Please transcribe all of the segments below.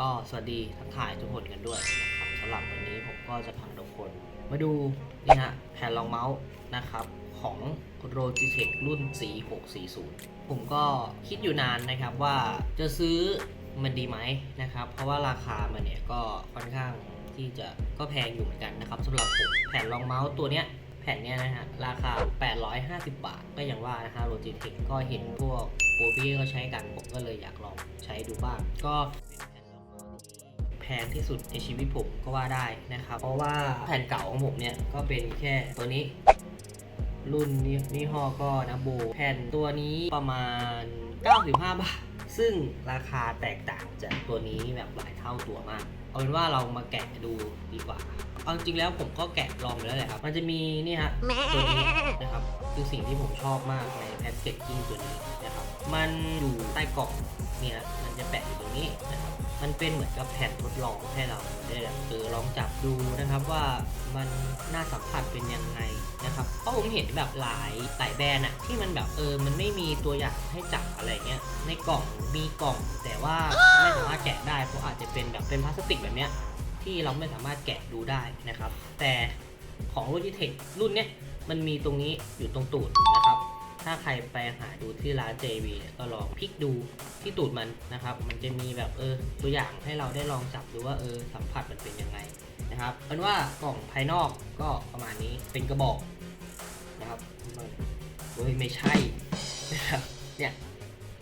ก็สวัสดีทักทายทุกคนกันด้วยนะครับสำหรับวันนี้ผมก็จะพาทุกคน มาดูนี่ฮะแผ่นรองเมาส์นะครับของ Logitech รุ่น C640 ผมก็คิดอยู่นานนะครับว่าจะซื้อมันดีไหมนะครับ เพราะว่าราคามันเนี่ยก็ค่อนข้างที่จะก็แพงอยู่เหมือนกันนะครับสำหรับผมแผ่นรองเมาส์ตัวเนี้ยแผ่นเนี้ยนะฮะราคา 850 บาท ก็อย่างว่านะฮะ Logitech ก็เห็นพวกโปรพี่ก็ใช้กัน ผมก็เลยอยากลองใช้ดูบ้าง ก็เป็น พงที่สุดในชีวิตผมก็ว่าได้นะครับ เพราะว่าแผ่นเก่าของผมเนี่ยก็เป็นแค่ตัวนี้ รุ่นนี้ยี่ห้อก็นะโบแผ่นตัวนี้ประมาณ 95 บาท ซึ่งราคาแตกต่างจากตัวนี้แบบหลายเท่าตัวมาก เอาเป็นว่าเรามาแกะดูดีกว่าเอาจริงแล้วผมก็แกะลองไปแล้วแหละครับ มันจะมีนี่ฮะตัวนี้นะครับ คือสิ่งที่ผมชอบมากในแพ็กเกจจิ้งตัวนี้นะครับ มันอยู่ใต้กล่องเนี่ยมันจะแปะอยู่ตรงนี้นะครับ มันเป็นเหมือนกับแผ่นทดลองให้เราได้แบบเออลองจับดูนะครับว่ามันน่าสัมผัสเป็นยังไงนะครับเพราะผมเห็นแบบหลายหลายแบรนด์อะที่มันแบบเออมันไม่มีตัวอย่างให้จับอะไรเงี้ยในกล่องมีกล่อง แต่ว่าไม่สามารถแกะได้เพราะอาจจะเป็นแบบเป็นพลาสติกแบบเนี้ยที่เราไม่สามารถแกะดูได้นะครับ แต่ของ Logitech รุ่นเนี้ยมันมีตรงนี้อยู่ตรงตูดนะครับ ถ้าใครไปหาดูที่ร้าน JV เนี่ยก็ลองพลิกดูที่ตูดมันนะครับ มันจะมีแบบเออตัวอย่างให้เราได้ลองจับดูว่าเออสัมผัสมันเป็นยังไงนะครับเป็นว่ากล่องภายนอกก็ประมาณนี้เป็นกระบอกนะครับเฮ้ยไม่ใช่นะครับเนี่ย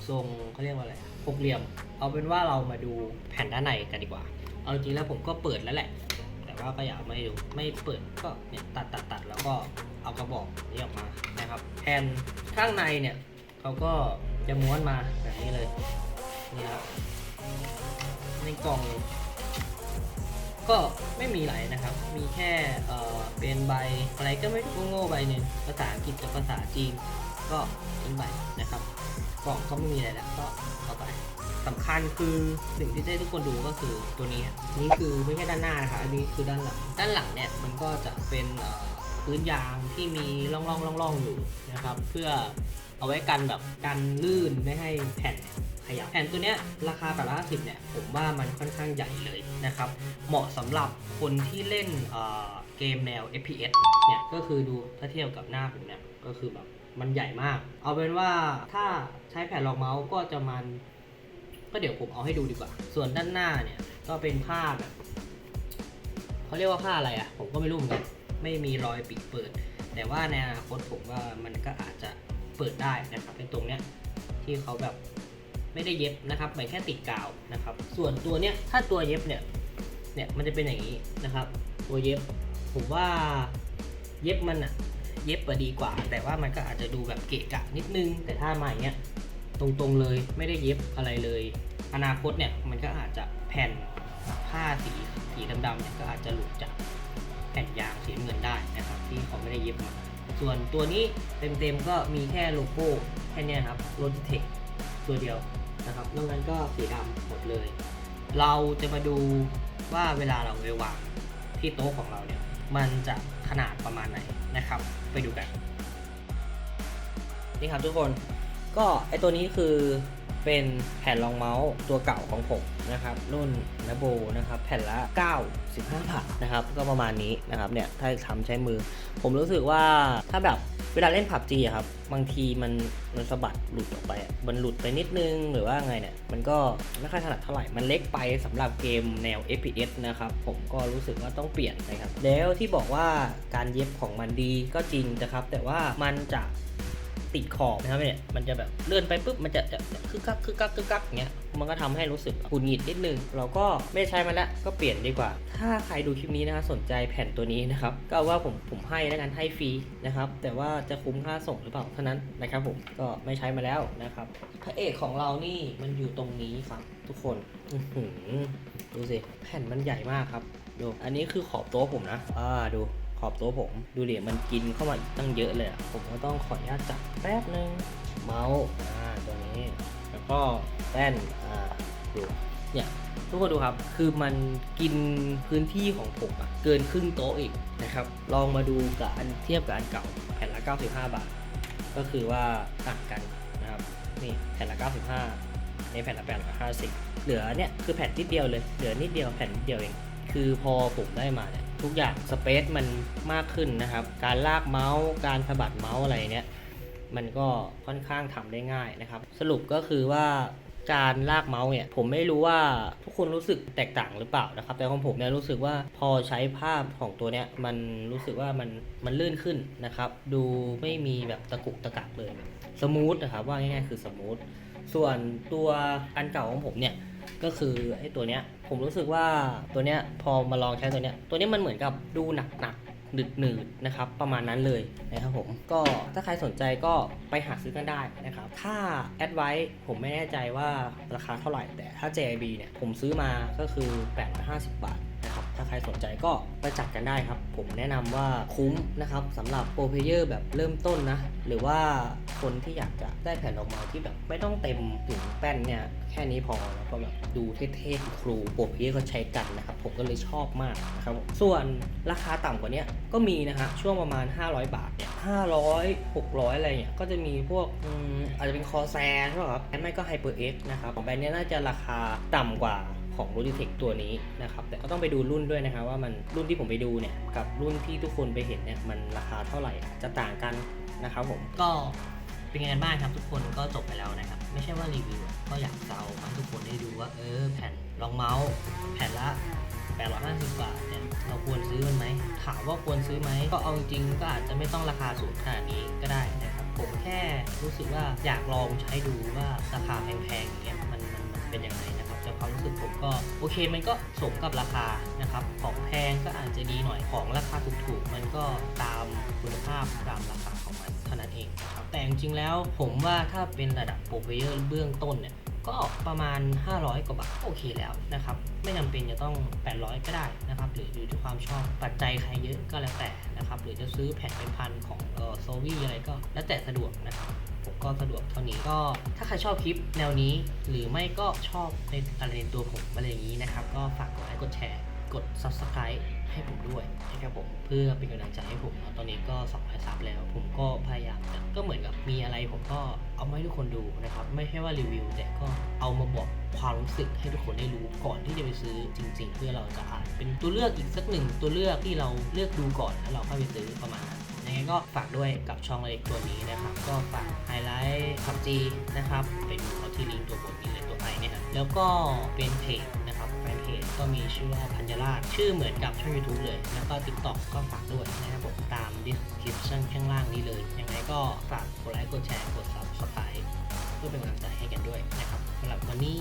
ทรงเขาเรียกว่าอะไรหกเหลี่ยม เอาเป็นว่าเรามาดูแผ่นด้านในกันดีกว่า เอาจริงแล้วผมก็เปิดแล้วแหละ แต่ว่าก็อยากไม่ดูไม่เปิดก็เนี่ยตัดตัดตัดแล้วก็ เอากระบอกนี้ออกมานะครับแผ่นข้างในเนี่ยเขาก็จะม้วนมาแบบนี้เลยนี่ครับในกล่อง ก็ไม่มีอะไรนะครับ มีแค่เอ่อเป็นใบอะไรก็ไม่รู้โง่ๆใบหนึ่งภาษาอังกฤษกับภาษาจีนก็ทิ้งใบนะครับกล่องก็ไม่มีอะไรแล้วก็เอาไปสำคัญคือสิ่งที่ได้ทุกคนดูก็คือตัวนี้นี่คือไม่ใช่ด้านหน้านะครับอันนี้คือด้านหลัง ด้านหลังเนี่ยมันก็จะเป็นเอ่อ พื้นยางที่มีร่องร่องร่องร่องๆอยู่นะครับ เพื่อเอาไว้กันแบบกันลื่นไม่ให้แผ่นขยับแผ่นตัวเนี้ยราคาแปดร้อยห้าสิบเนี่ยผมว่ามันค่อนข้างใหญ่เลยนะครับ เหมาะสำหรับคนที่เล่นเเกมแนว FPS เนี่ยก็คือดูถ้าเทียบกับหน้าผมเนี่ยก็คือแบบมันใหญ่มาก เอาเป็นว่าถ้าใช้แผ่นรองเมาส์ก็จะมัน ก็เดี๋ยวผมเอาให้ดูดีกว่า ส่วนด้านหน้าเนี่ยก็เป็นผ้าแบบเขาเรียกว่าผ้าอะไรอะ่ะ ผมก็ไม่รู้เหมือนกัน ไม่มีรอยปิดเปิด แต่ว่าในอนาคตผมว่ามันก็อาจจะเปิดได้นะครับเป็นตรงเนี้ยที่เขาแบบไม่ได้เย็บนะครับเหมือนแค่ติดกาวนะครับ ส่วนตัวเนี้ยถ้าตัวเย็บเนี่ยเนี่ยมันจะเป็นอย่างนี้นะครับ ตัวเย็บผมว่าเย็บมันอะเย็บอะดีกว่า แต่ว่ามันก็อาจจะดูแบบเกะกะนิดนึง แต่ถ้ามาอย่างเงี้ยตรงๆเลยไม่ได้เย็บอะไรเลย อนาคตเนี่ยมันก็อาจจะแผ่นผ้าสีสีดำๆเนี่ยก็อาจจะหลุดจาก ผ่นยางสีเงินได้นะครับที่เขาไม่ได้เย็บมาส่วนตัวนี้เต็มๆก็มีแค่โลโก้แค่นี้ครับ Logitech ตัวเดียวนะครับนอกนั้นก็สีดำหมดเลย เราจะมาดูว่าเวลาเราไปวางที่โต๊ะของเราเนี่ย มันจะขนาดประมาณไหนนะครับ ไปดูกัน นี่ครับทุกคนก็ไอตัวนี้คือ เป็นแผ่นรองเมาส์ตัวเก่าของผมนะครับรุ่นนโบนะครับแผ่นละ95บาทนะครับก็ประมาณนี้นะครับเนี่ยถ้าทำใช้มือ ผมรู้สึกว่าถ้าแบบเวลาเล่นผับจีอะครับบางทีมันมันสะบัดหลุดออกไปมันหลุดไปนิดนึงหรือว่าไงเนี่ยมันก็ไม่ค่อยถนัดเท่าไหร่มันเล็กไปสำหรับเกมแนว FPS นะครับผมก็รู้สึกว่าต้องเปลี่ยนนะครับแล้วที่บอกว่าการเย็บของมันดีก็จริงนะครับ แต่ว่ามันจะ ติดขอบนะครับเนี่ยมันจะแบบเลื่อนไปปุ๊บมันจะจะคึกคักคึกคักคึกคักอย่างเงี้ยมันก็ทำให้รู้สึกหงุดหงิดนิดนึงเราก็ไม่ใช้มันล้วก็เปลี่ยนดีกว่า ถ้าใครดูคลิปนี้นะครับสนใจแผ่นตัวนี้นะครับก็ว่าผมผมให้แล้วกันให้ฟรีนะครับแต่ว่าจะคุ้มค่าส่งหรือเปล่าเท่านั้นนะครับผมก็ไม่ใช้มาแล้วนะครับพระเอกของเรานี่มันอยู่ตรงนี้ครับ ทุกคนดูสิแผ่นมันใหญ่มากครับดูอันนี้คือขอบโต๊ะผมนะอ่าดู ขอบโต๊ะผม ดูเดิมันกินเข้ามาอีกตั้งเยอะเลยผมก็ต้องขออนุญาตจับแป๊บนึงเมาส์อ่าตัวนี้ แล้วก็แป้นอ่าดูเนี่ยทุกคนดูครับ คือมันกินพื้นที่ของผมอะเกินครึ่งโต๊ะอีกนะครับ ลองมาดูกับอันเทียบกับอันเก่าแผ่นละ 95 บาท ก็คือว่าต่างกันนะครับ นี่แผ่นละ 95 ในแผ่นละแปดร้อยห้าสิบเหลือเนี่ยคือแผ่นนิดเดียวเลย เหลือนิดเดียวแผ่นนิดเดียวเอง คือพอผมได้มาเนี่ย ทุกอย่างสเปซมันมากขึ้นนะครับ การลากเมาส์การสะบัดเมาส์อะไรเนี่ยมันก็ค่อนข้างทำได้ง่ายนะครับ สรุปก็คือว่าการลากเมาส์เนี่ยผมไม่รู้ว่าทุกคนรู้สึกแตกต่างหรือเปล่านะครับ แต่ของผมเนี่ยรู้สึกว่าพอใช้ภาพของตัวเนี้ยมันรู้สึกว่ามันมันลื่นขึ้นนะครับ ดูไม่มีแบบตะกุกตะกักเลยสมูทนะครับว่าง่ายๆคือสมูทส่วนตัวอันเก่าของผมเนี่ยก็คือไอ้ตัวเนี้ย ผมรู้สึกว่าตัวเนี้ยพอมาลองใช้ตัวเนี้ยตัวนี้มันเหมือนกับดูหนักหนักหนึดหนืดนะครับประมาณนั้นเลยนะครับผมก็ถ้าใครสนใจก็ไปหาซื้อกันได้นะครับถ้าแอดไว้ผมไม่แน่ใจว่าราคาเท่าไหร่ แต่ถ้า JIB เนี่ยผมซื้อมาก็คือ 850 บาทนะครับ ถ้าใครสนใจก็ไปจัดกันได้ครับ ผมแนะนำว่าคุ้มนะครับสำหรับโปรเพเยอร์แบบเริ่มต้นนะ หรือว่าคนที่อยากจะได้แผ่นออกมาที่แบบไม่ต้องเต็มถึงแป้นเนี่ยแค่นี้พอแล้วก็แบบดูเท่ๆครูโปรเพเยอร์ก็ใช้กันนะครับผมก็เลยชอบมากนะครับส่วนราคาต่ำกว่านี้ก็มีนะฮะช่วงประมาณ 500 บาทเนี่ย500 600อะไรเนี่ยก็จะมีพวกอาจจะเป็นคอแซใช่ไหมครับไม่ก็ไฮเปอร์เอ็กซ์นะครับของแบรนด์นี้น่าจะราคาต่ำกว่า ของ Logitech ตัวนี้นะครับ แต่ก็ต้องไปดูรุ่นด้วยนะครับว่ามันรุ่นที่ผมไปดูเนี่ยกับรุ่นที่ทุกคนไปเห็นเนี่ยมันราคาเท่าไหร่จะต่างกันนะครับผมก็เป็นงกันบ้างครับทุกคนก็จบไปแล้วนะครับ ไม่ใช่ว่ารีวิวก็อยากจะเอาให้ทุกคนได้ดูว่าเออแผ่นรองเมาส์แผ่นละ850บาทเนี่ยเราควรซื้อมันไหมถามว่าควรซื้อไหมก็เอาจริงก็อาจจะไม่ต้องราคาสูงขนาดนี้ก็ได้นะครับ ผมแค่รู้สึกว่าอยากลองใช้ดูว่าราคาแพงๆอย่างเงี้ยมันมันเป็นยังไงนะ ความรู้สึกผมก็โอเคมันก็สมกับราคานะครับ ของแพงก็อาจจะดีหน่อยของราคาถูกๆ มันก็ตามคุณภาพตามราคาของมันเท่านั้นเองครับแต่จริงๆแล้วผมว่าถ้าเป็นระดับโปรเพเยอร์เบื้องต้นเนี่ยก็ประมาณ 500 กว่าบาทโอเคแล้วนะครับ ไม่จำเป็นจะต้อง 800 ก็ได้นะครับ หรืออยู่ที่ความชอบปัจจัยใครเยอะก็แล้วแต่นะครับ หรือจะซื้อแผ่นเป็นพันของโซวี่อะไรก็แล้วแต่สะดวกนะครับ ผมก็สะดวกเท่านี้ก็ถ้าใครชอบคลิปแนวนี้ หรือไม่ก็ชอบในอะไรในตัวผมอะไรอย่างนี้นะครับ ก็ฝากกดไลค์กดแชร์กด subscribe ให้ผมด้วยนะครับผมเพื่อเป็นกำลังใจให้ผมเนาะตอนนี้ก็200ซับแล้ว ผมก็พยายามก็เหมือนกับมีอะไรผมก็เอามาให้ทุกคนดูนะครับ ไม่ใช่ว่ารีวิว แต่ก็เอามาบอกความรู้สึกให้ทุกคนได้รู้ก่อนที่จะไปซื้อจริง ๆ เพื่อเราจะอ่านเป็นตัวเลือกอีกสักหนึ่งตัวเลือกที่เราเลือกดูก่อนแล้วเราค่อยไปซื้อประมาณนั้น ยังไงก็ฝากด้วยกับช่องเล็กตัวนี้นะครับ ก็ฝากไฮไลท์ขับจีนะครับไปดูเขาที่ลิงก์ตัวบนนี้เลยตัวไอเนี่ยแล้วก็เป็นเพจนะครับแฟนเพจก็มีชื่อว่าพัญญาราชชื่อเหมือนกับช่อง YouTube เลย แล้วก็ TikTok ก็ฝากด้วยนะครับผมตาม description ข้างล่างนี้เลย ยังไงก็ฝากกดไลค์กดแชร์กด subscribe เพื่อเป็นกำลังใจให้กันด้วยนะครับสำหรับวันนี้